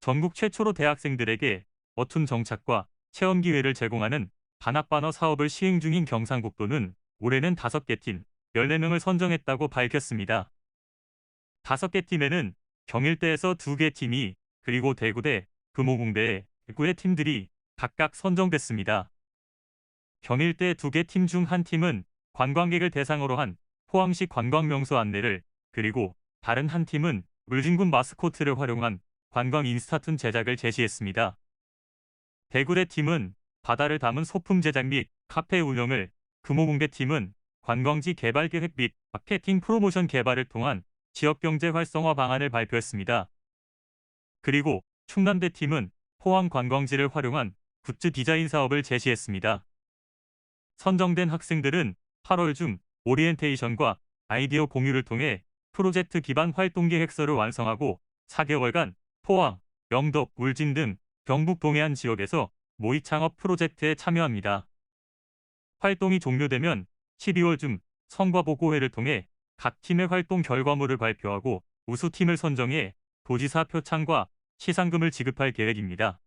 전국 최초로 대학생들에게 어촌 정착과 체험 기회를 제공하는 반학반어 사업을 시행 중인 경상북도는 올해는 5개 팀 14명을 선정했다고 밝혔습니다. 5개 팀에는 경일대에서 2개 팀이 그리고 대구대, 금호공대, 대구의 팀들이 각각 선정됐습니다. 경일대 2개 팀 중 한 팀은 관광객을 대상으로 한 포항시 관광명소 안내를 그리고 다른 한 팀은 울진군 마스코트를 활용한 관광 인스타툰 제작을 제시했습니다. 대구대 팀은 바다를 담은 소품 제작 및 카페 운영을, 금호공대 팀은 관광지 개발 계획 및 마케팅 프로모션 개발을 통한 지역경제 활성화 방안을 발표했습니다. 그리고 충남대 팀은 포항 관광지를 활용한 굿즈 디자인 사업을 제시했습니다. 선정된 학생들은 8월 중 오리엔테이션과 아이디어 공유를 통해 프로젝트 기반 활동 계획서를 완성하고 4개월간 포항, 영덕, 울진 등 경북 동해안 지역에서 모의 창업 프로젝트에 참여합니다. 활동이 종료되면 12월 중 성과 보고회를 통해 각 팀의 활동 결과물을 발표하고 우수팀을 선정해 도지사 표창과 시상금을 지급할 계획입니다.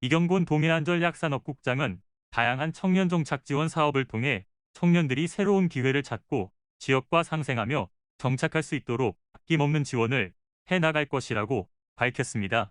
이경곤 동해안전약산업국장은 다양한 청년 정착 지원 사업을 통해 청년들이 새로운 기회를 찾고 지역과 상생하며 정착할 수 있도록 아낌없는 지원을 해 나갈 것이라고 밝혔습니다.